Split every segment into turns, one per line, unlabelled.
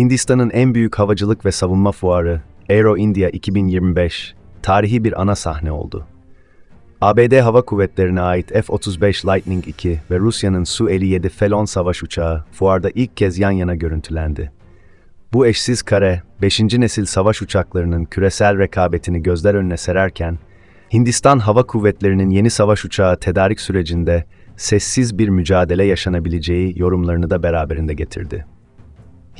Hindistan'ın en büyük havacılık ve savunma fuarı Aero India 2025 tarihi bir ana sahne oldu. ABD Hava Kuvvetleri'ne ait F-35 Lightning II ve Rusya'nın Su-57 Felon savaş uçağı fuarda ilk kez yan yana görüntülendi. Bu eşsiz kare, 5. nesil savaş uçaklarının küresel rekabetini gözler önüne sererken, Hindistan Hava Kuvvetleri'nin yeni savaş uçağı tedarik sürecinde sessiz bir mücadele yaşanabileceği yorumlarını da beraberinde getirdi.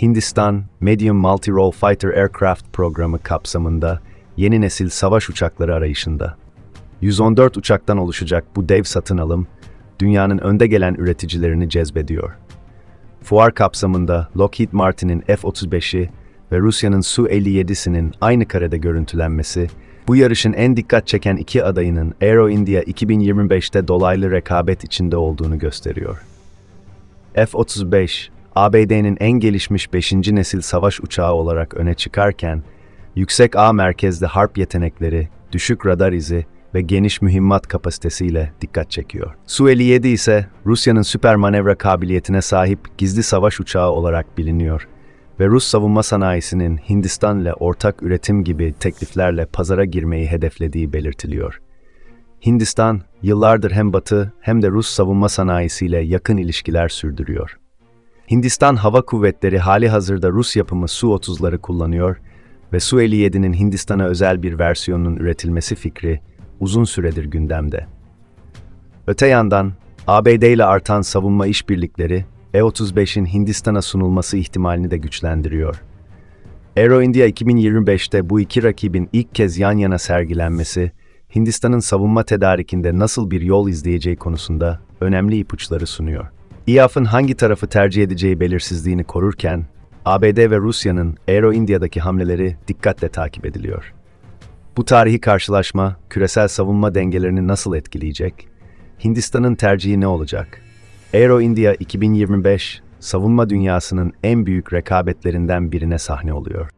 Hindistan Medium Multi-Role Fighter Aircraft programı kapsamında yeni nesil savaş uçakları arayışında. 114 uçaktan oluşacak bu dev satın alım, dünyanın önde gelen üreticilerini cezbediyor. Fuar kapsamında Lockheed Martin'in F-35'i ve Rusya'nın Su-57'sinin aynı karede görüntülenmesi, bu yarışın en dikkat çeken iki adayının Aero India 2025'te dolaylı rekabet içinde olduğunu gösteriyor. F-35, ABD'nin en gelişmiş 5. nesil savaş uçağı olarak öne çıkarken, yüksek A merkezli harp yetenekleri, düşük radar izi ve geniş mühimmat kapasitesiyle dikkat çekiyor. Su-57 ise Rusya'nın süper manevra kabiliyetine sahip gizli savaş uçağı olarak biliniyor ve Rus savunma sanayisinin Hindistan ile ortak üretim gibi tekliflerle pazara girmeyi hedeflediği belirtiliyor. Hindistan, yıllardır hem Batı hem de Rus savunma sanayisiyle yakın ilişkiler sürdürüyor. Hindistan Hava Kuvvetleri hali hazırda Rus yapımı Su-30'ları kullanıyor ve Su-57'nin Hindistan'a özel bir versiyonunun üretilmesi fikri uzun süredir gündemde. Öte yandan, ABD ile artan savunma işbirlikleri, E-35'in Hindistan'a sunulması ihtimalini de güçlendiriyor. Aero India 2025'te bu iki rakibin ilk kez yan yana sergilenmesi, Hindistan'ın savunma tedarikinde nasıl bir yol izleyeceği konusunda önemli ipuçları sunuyor. İAF'ın hangi tarafı tercih edeceği belirsizliğini korurken, ABD ve Rusya'nın Aero India'daki hamleleri dikkatle takip ediliyor. Bu tarihi karşılaşma küresel savunma dengelerini nasıl etkileyecek? Hindistan'ın tercihi ne olacak? Aero India 2025 savunma dünyasının en büyük rekabetlerinden birine sahne oluyor.